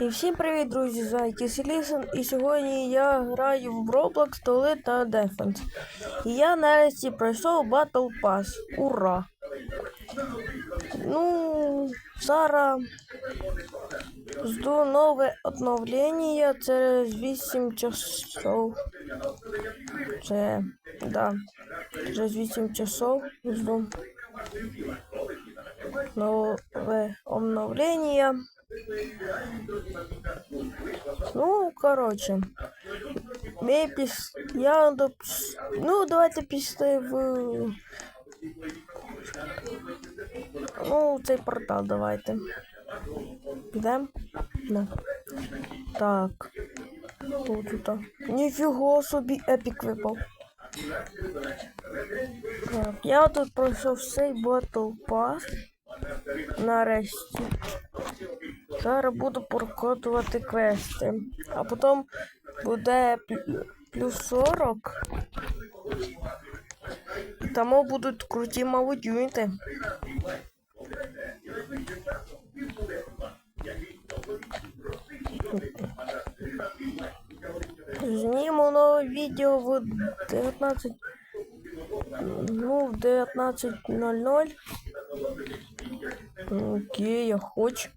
І всім привіт, друзі! З вами Кіселісен. І сьогодні я граю в Roblox Toilet та Defense. І я нарешті пройшов Battle Pass. Ура! Ну, зараз жду нове обновлення через 8 часов. Це, да, через 8 часов жду нове обновлення. Ну, короче. Ми. Я до... Ну, давайте пішли в... Ну, цей портал давайте. Підемо? Да. Так. Що тут? Ніфіга собі епік випав. Так, я тут пройшов цей Battle Pass. Нарешті. Зараз буду прокотувати квести. А потім буде плюс 40. І тому будуть круті молодюнти. Зніму нове відео в 19. Ну, в 19.00. Окей, я хочу.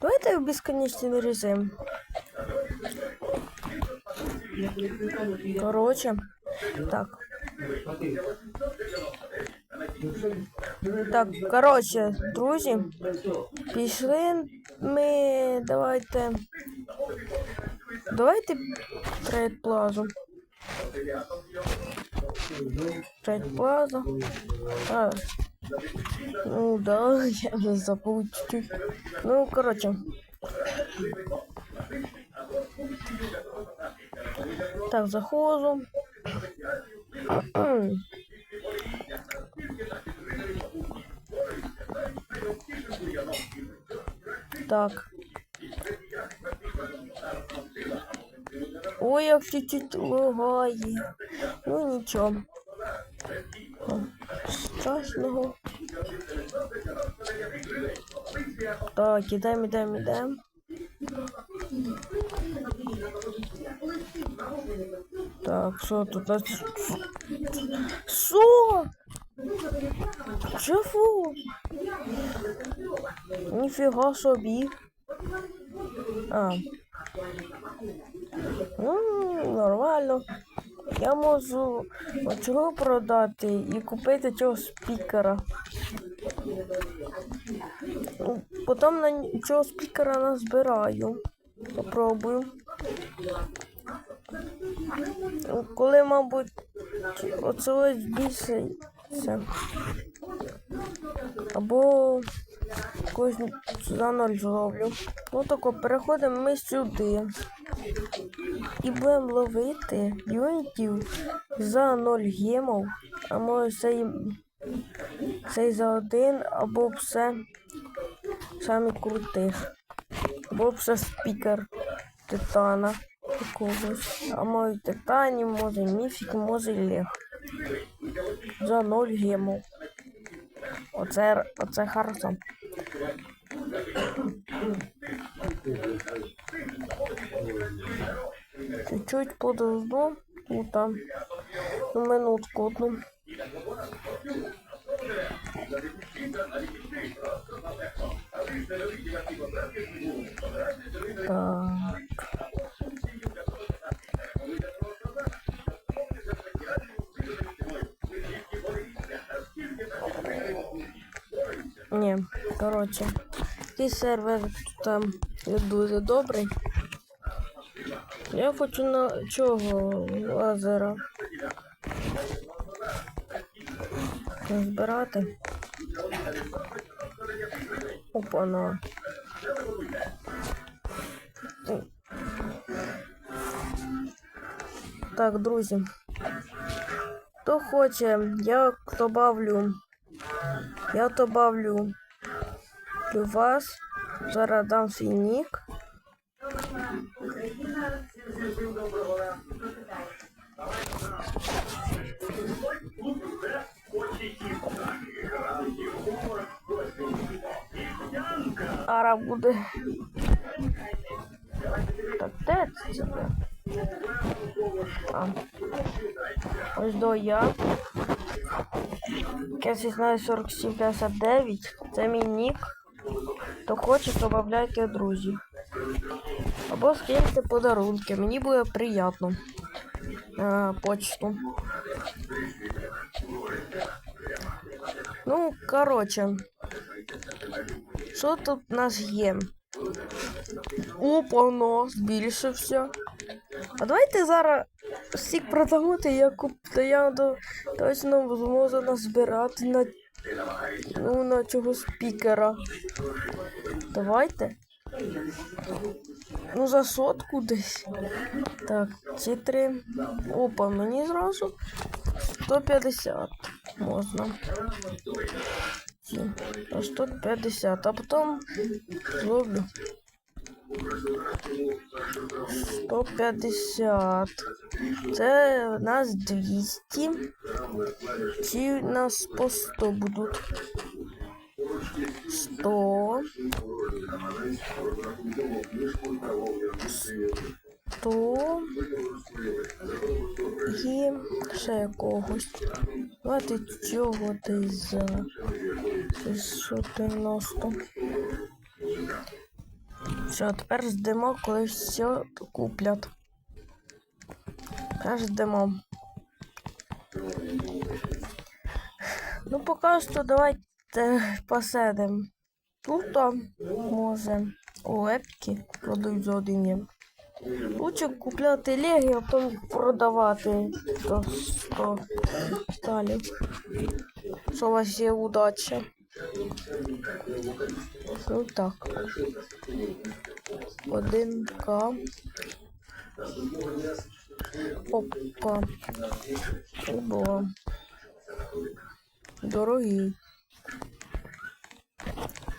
Давайте в безконечный режим. Короче, так. Так, короче, друзі, пішли ми. Давайте. Давайте трейд плазу. Трейд плаза. А, ну да, я забыл чуть-чуть. Ну, короче. Так, заходу. Так. Ой, як чуть-чуть лагає. Ну нічого. Страшного. Так, ідемо, ідемо, ідемо. Так, що тут? Що? Чого? Ніфіга собі. А. Ну, нормально. Я можу оцього продати і купити цього спікера. Ну, Потім на цього спікера назбираю. Попробую. Ну, Коли, мабуть, оце ось збільшиться. Або якось за ноль зроблю. Ну тако, переходимо ми сюди. І будемо ловити юнітів за 0 гемов, а може цей, цей за один, або все самі крутих. Або все спікер титана якогось. А може титанів, може міфік, може лег. За 0 гемов. Оце, оце хорошо. Чуть-чуть подожду. Ну там. Ну, минутку одну. Так. Ні, коротше. Такий сервер там дуже добрий. Я хочу на чого лазера збирати. Опа-на. Так, друзі. Хто хоче, я добавлю. Я добавлю вас. Зараз дам свій нік. Ара буде. Так, де це? А. Ось до я. Кесі знає 4759. Це мій нік. Хто хоче, додавайте друзів. Або скиньте подарунки. Мені буде приємно. На почту. Ну, коротше. Що тут у нас є? Опа, ну, збільшився. А давайте зараз всіх продавати, я куп... Та я до... точно зможу назбирати на ну, на цього спікера. Давайте. Ну, за сотку десь. Так, ці. Опа, мені зразу 150 можна. А 150, а потім зроблю. 150. Це у нас 200. Ці у нас по 100 будуть. 100. 100. І ще якогось. Давайте цього десь за 690. Все, тепер ждемо, коли все куплять. Тепер ждемо. Ну, поки що давайте посидимо. Тут може у епіки продають за один єм. Лучше купляти легі, а потім продавати до 100 сталів. Що у вас є удача. Ну так. 1К. Опа. Оба. Дорогий.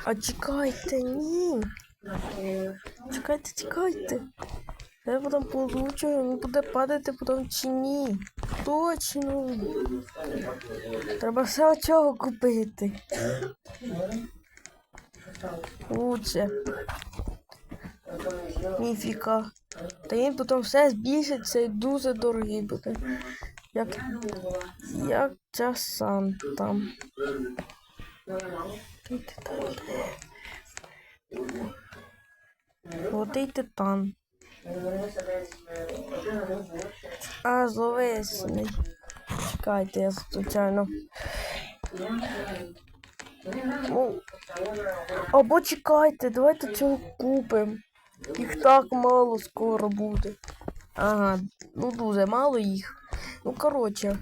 А чекайте, ні. Чекайте, чекайте. Я потім получу, він буде падати потім чи ні. Точно. Треба все цього купити. Лучше. Ніфіка. Та він потім все збільшиться і дуже дорогий буде. Як, як ця Санта. Золотий титан. А, зловесний. Чекайте, я случайно. Ну, або чекайте, давайте цього купимо. Їх так мало скоро буде. Ага, ну дуже мало їх. Ну, коротше.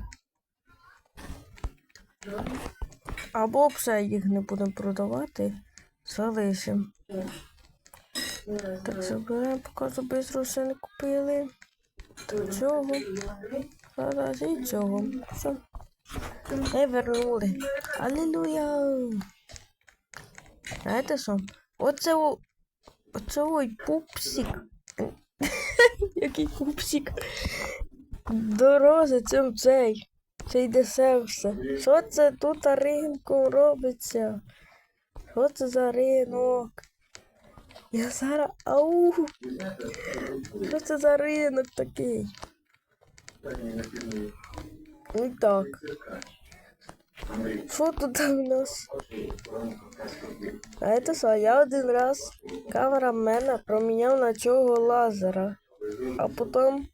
Або все їх не будемо продавати. Залишимо. Так, заберемо, поки швидко все не купили. Цього. Зараз і цього. Все. Не вернули. Алілуя. Знаєте що? Оце о... Оце ой пупсик. Який пупсик. Дорозі цим цей. Цей десервся. Що це тут ринком робиться? Що це за ринок? Я зараз. Ау! Що це за ринок такий? Ну так. Що тут у нас? А це що, я один раз камерамена проміняв на цього лазера, а потім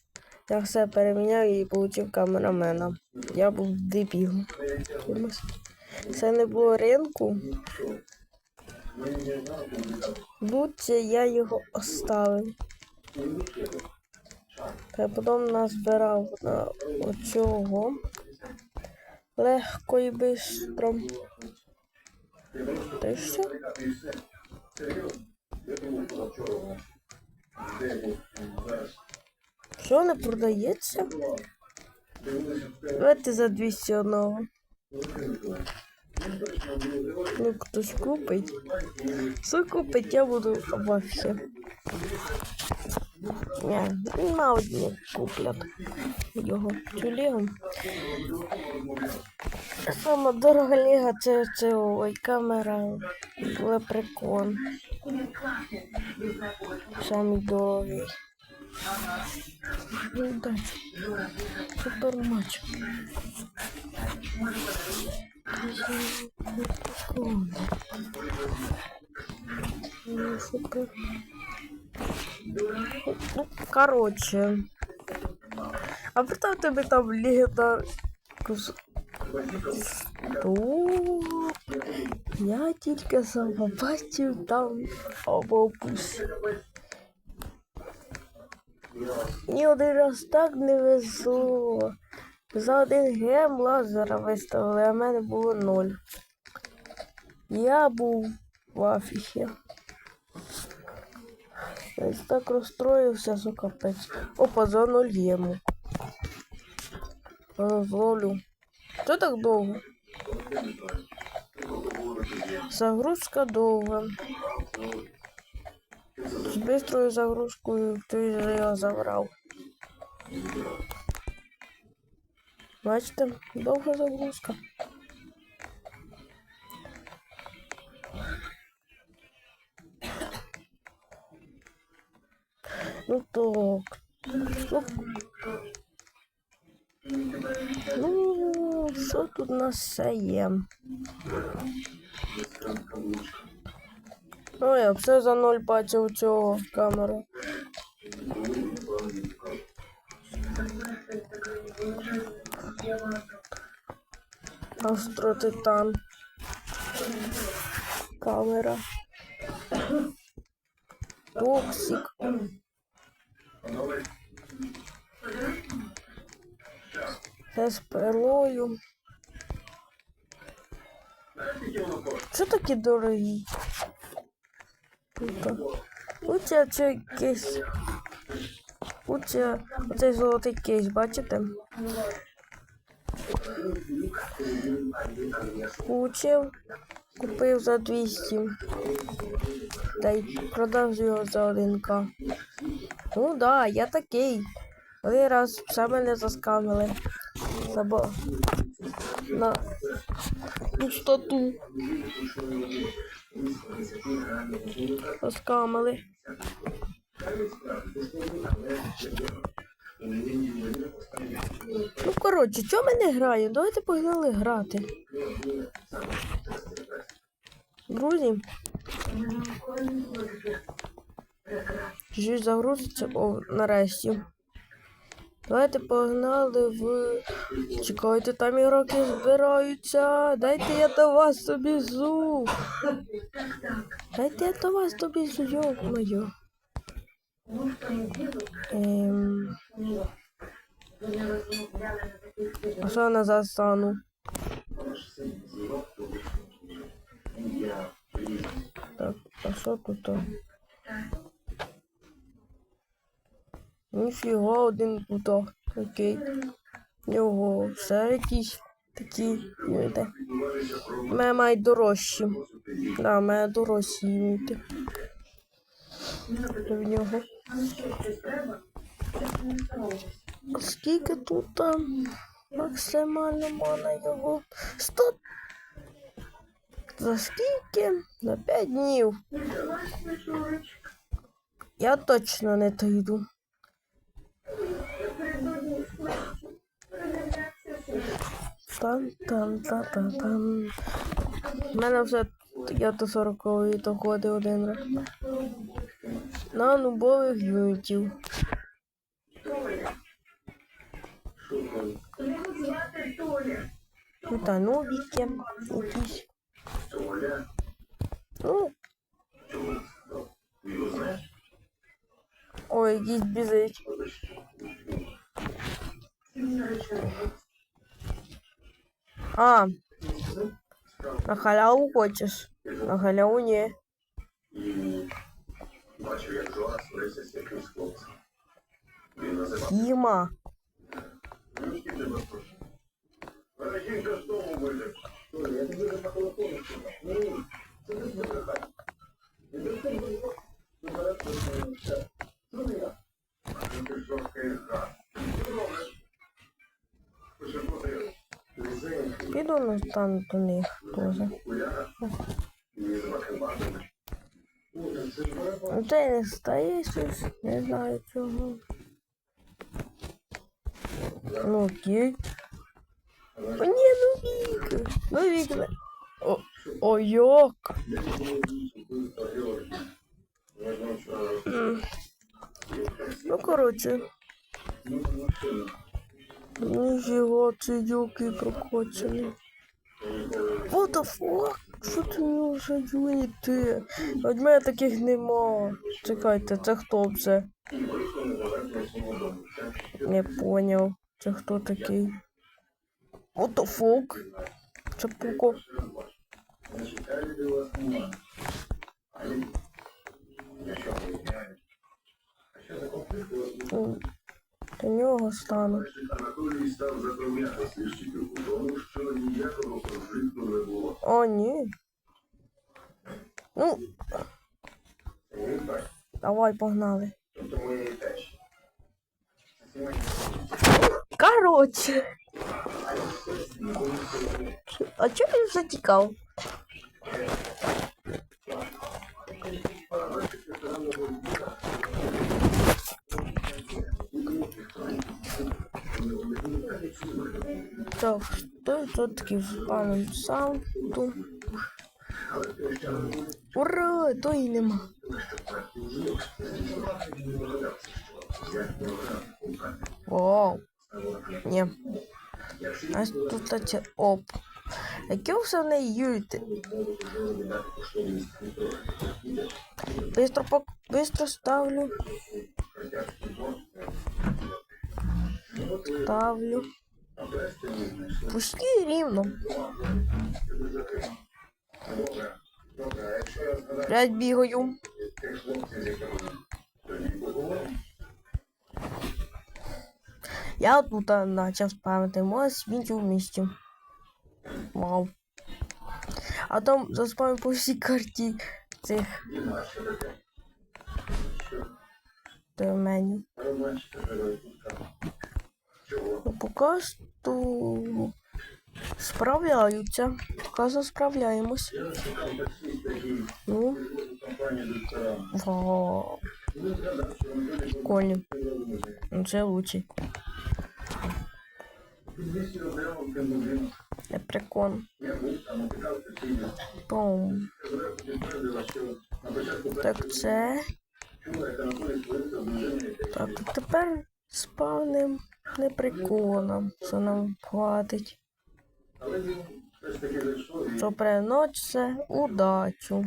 я все переміняв і отримав камерамена. Я був дебіл. Це не було ринку. Лучше я його оставив. Та потім назбирав на оцього. Легко і бистро. Й все. Що не продається? Давайте за 201. Ну, хтось купить. Що купить, я буду вообще. Ні, на одні куплять його цю лігу. Сама дорога ліга це, це ой, камера лепрекон. Самий дорогий. Ну, Удачі. Супер матч. Ну, короче. А представь тебе там легендар... Стоп. Я тільки сам побачив там обопус. Ні один раз так не везло. За один гем лазера виставили, а в мене було ноль. Я був в афіхі. Ось так розстроївся, що капець. Опа, за ноль гему. Розловлю. Що так довго? Загрузка довга. З бистрою загрузкою вже його забрав. Бачите, довга загрузка. Ну так. Ну, ну, що тут у нас все є? Ну, все за ноль бачив цього камеру. Астротитан. Камера. Токсик. Це з пилою. Що такі дорогі? Оце це якийсь. Оце, оцей золотий кейс, бачите? Кучив, купив за 200. Та й продав його за 1к. Ну да, я такий. Один раз все мене заскамили. Забо... На пустоту. Заскамили. Ну, коротше, чого ми не граємо? Давайте погнали грати. Друзі. Чуть загрузиться, о, нарешті. Давайте погнали в. Чекайте, там ігроки збираються. Дайте я до вас добізу. Дайте я до вас добізу, йо-моє. Ем... А що я назад стану? Так, а що тут? Ніфіга, один куток. Окей. Його все якісь такі юніти. Мене мають дорожчі. Да, мене дорожчі юніти. В нього. Скільки тут там максимально можна його? Сто. За скільки? На 5 днів. Я точно не дойду. Там, там, та, та, там. У мене вже я до 40 доходи один раз. На нубових юнітів. Ну та новіки якісь. Ну. Ой, якийсь біжить. А. На халяву хочеш? На халяву ні. Бачив, як Джоа сварився з якимсь хлопцем. Він називав. Тіма. Ніхід ну, не запрошує. Мене жінка з дому вилив. Я тобі вже по телефону сказав. Ну, це не зберігай. І до цього було, ти береш телефон все. Це не я. А ти ти жорсткий гад. Що робиш? Пише, ну ти, ти зимку. Піду на там до них теж. Популярна. Ну, Це не стає не знаю чого. Ну окей. О, ні, ну вік. Ну вік. О, о. М. Ну, коротше. Ніфіга, це юки прокочені. What the fuck? Що ти вже юніти? От мене таких нема. Чекайте, це хто це? Не поняв. Це хто такий? What the fuck? Це пуко. До нього стану. Не було. О, ні. Ну, давай, погнали. Тобто ми теж. Короче. А чого він затікав? Так, що тут таки спавним саунду? Ура! То і нема. Вау. Ні. А тут це оп. Які все в неї юйти? Бистро пок... Бистро ставлю. Ставлю. Пусти рівно. П'ять бігаю. Я тут почав спавити моє світі в місті. Вау. А там заспавив по всій карті цих доменів. Ну, поки що справляються. Поки справляємось. Ну, вау. Прикольно. Ну, це лучше. Не прикольно. Бум. Так, це. Так, тепер спавним не прикольно. Що нам хватить. Що приносить удачу.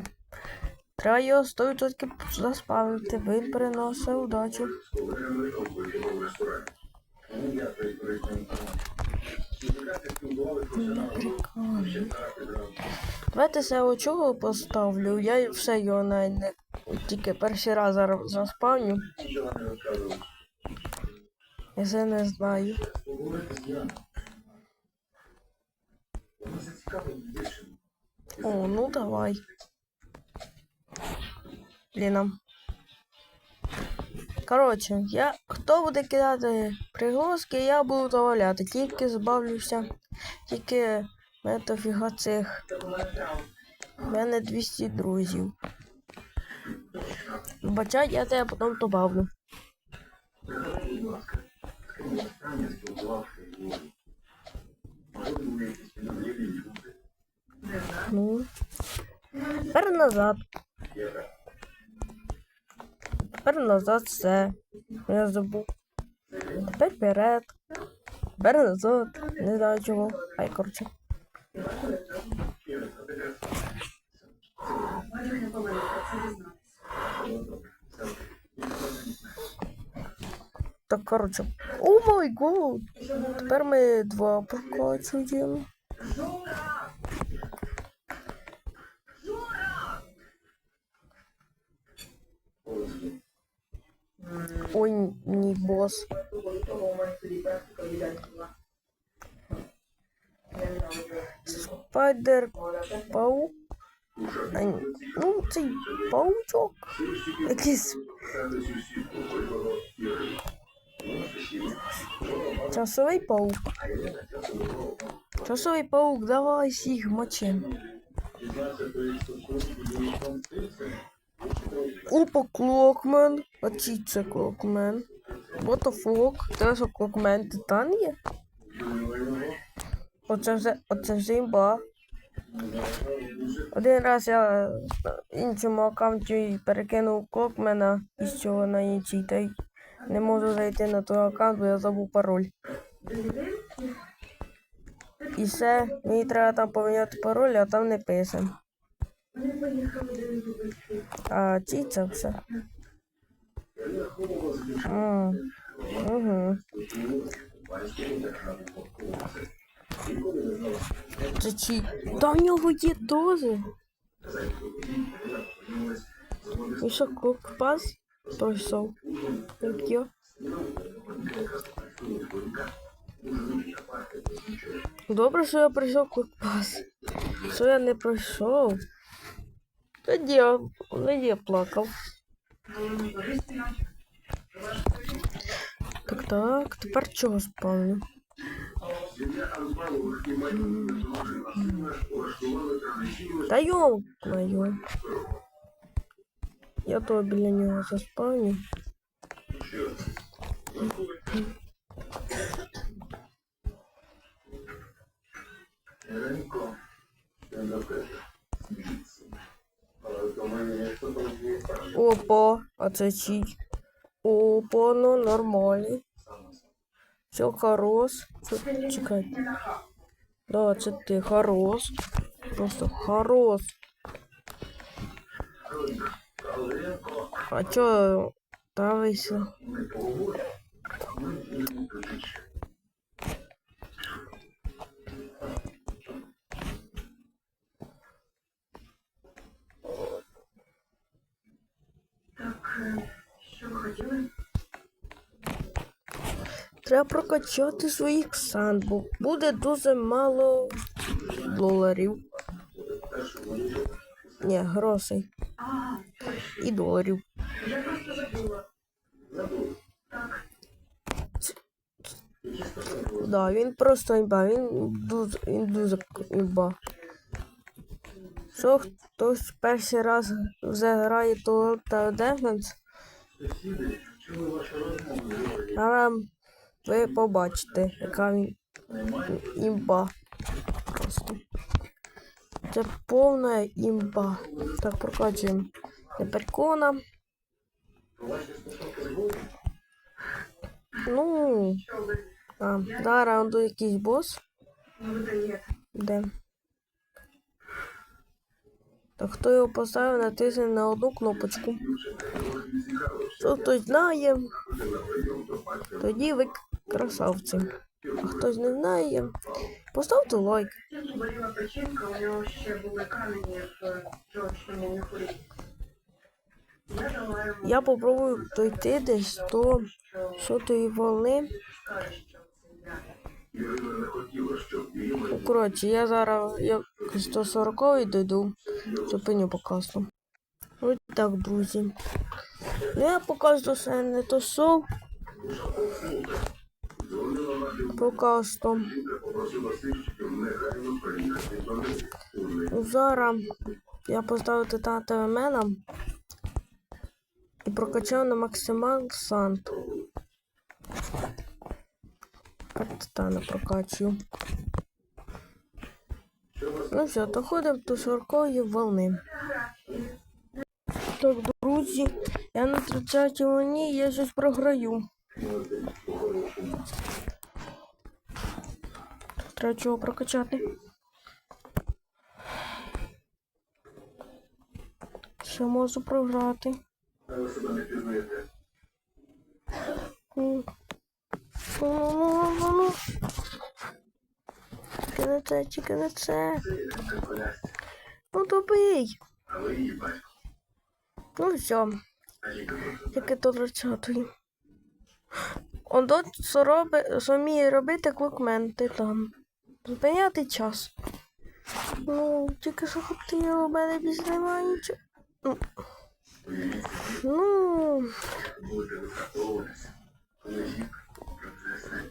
Треба його 100% заспавнити. Він приносить удачу. Давайте се очого поставлю. Я все його навіть не тільки перший раз зараз заспавню. Я це не знаю. О, ну давай. Бліна. Коротше, я хто буде кидати приголоски, я буду заваляти. Тільки збавлюся. Тільки дофіга цих. У мене 200 друзів. Бачай, я тебе потім добавлю. Ну. Тепер назад. Тепер назад все. Я забув. Тепер вперед. Тепер назад. Не знаю чого. Ай, коротше. Так, коротше. О май год! Тепер ми два прокачуємо. Ой, ні, бос. Спайдер паук. А, Ну, цей паучок. Якийсь. Часовий паук. Часовий паук, давай всіх мочи. Опа, клокмен. Чий це клокмен? Fuck? Це клокмен титан є? Оце вже, оце вже імба. Один раз я іншому аккаунті перекинув клокмена із цього на інший, та не можу зайти на той аккаунт, бо я забув пароль. І все, мені треба там поміняти пароль, а там не пише. А чи це все? М, Угу. Це чи? Та нього є дози. І що, клокпас пройшов? Як я? Добре, що я пройшов клокпас. Що я не пройшов? Тоді я, тоді я плакав. Так, так, тепер чого спавню? Та йо-моє. Я то біля нього заспавню. Опа, а це чий? Опа, ну нормальний. Все хорош. Це, чекай. Да, це ти хорош. Просто хорош. А чо ставишся? Треба прокачати своїх санд, бо буде дуже мало доларів. Ні, грошей. І доларів. Да, він просто імба, він дуже, він дуже імба. Що хтось перший раз вже грає то та Defense, а ви побачите, яка він імба. Просто. Це повна імба. Так, прокачуємо Неперкона. Ну. А, да, раунду якийсь бос. Де? Так хто його поставив, натисне на одну кнопочку. Що хтось знає, тоді ви красавці. А хтось не знає, поставте лайк. Боліла печінка, у нього ще були камені в жовчному міхурі. Я попробую дойти десь до сотої Ну, коротше, я зараз як 140 дойду, зупиню покасу. Ось так, друзі. Ну, я що я не то неї Ну, Зараз я поставив титановим меном і прокачав на максимал сант. Титана прокачую. Ну все, доходимо до 40 волни. Так, друзі, я на 30 волні, я щось програю. Треба чого прокачати. Ще можу програти. ви себе не. Тільки не це, тільки не це. Ну добий. Ну все, тільки до 30 Он до що роби, робити клокмен титан. Зупиняти час. Ну, тільки що хотіло, мене немає нічого. Ну.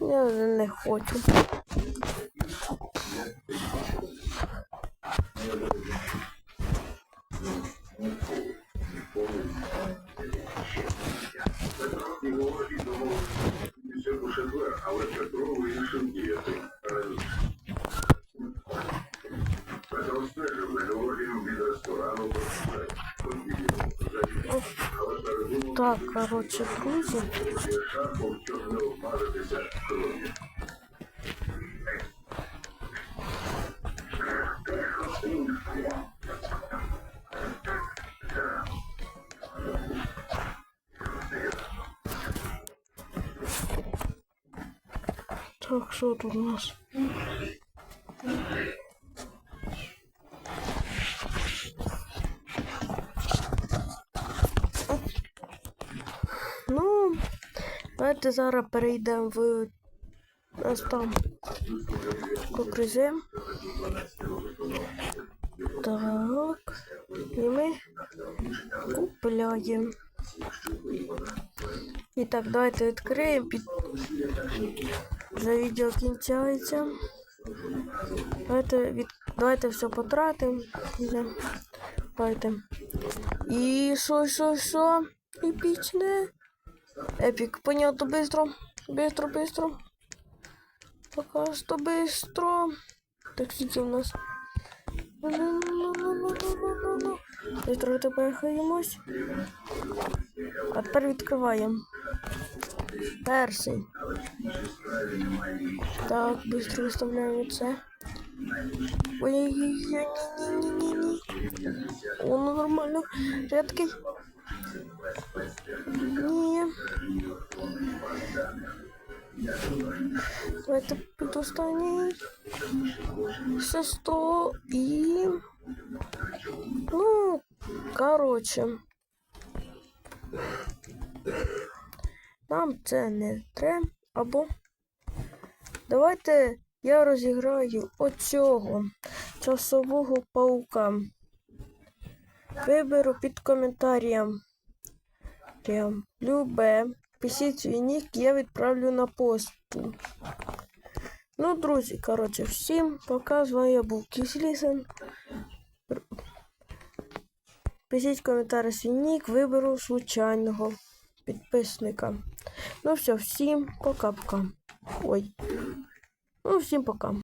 Я вже не хочу. Але Петро вирішив Так, обмазатися кров'ю. Так, що тут у нас? Ну, зараз перейдемо в нас там режим. Так. І ми купляємо. І так, давайте відкриємо. Під... Вже відео кінчається. Давайте, від... давайте все потратимо. Давайте. І що, що, що? Епічне. Епік, понятно, быстро. Быстро, быстро. Пока что быстро. Так, скільки у нас? Ну-ну-ну-ну-ну-ну-ну-ну. Быстро тепехаємось. А тепер відкриваємо. Перший. Так, быстро виставляємо це. Ой-ой-ой, ні-ні-ні-ні-ні. О, ну нормально. Рядкий. Ні. Останній. 100 і... Ну, коротше. Нам це не треба. Або давайте я розіграю оцього часового паука. Виберу під коментарям. Любе. Пишіть свій нік, я відправлю на посту. Ну, друзі, коротше, всім пока. З вами я був Кіслісен. Пишіть коментарі свій виберу случайного підписника. Ну все, всім пока-пока. Ой. Ну, всім пока.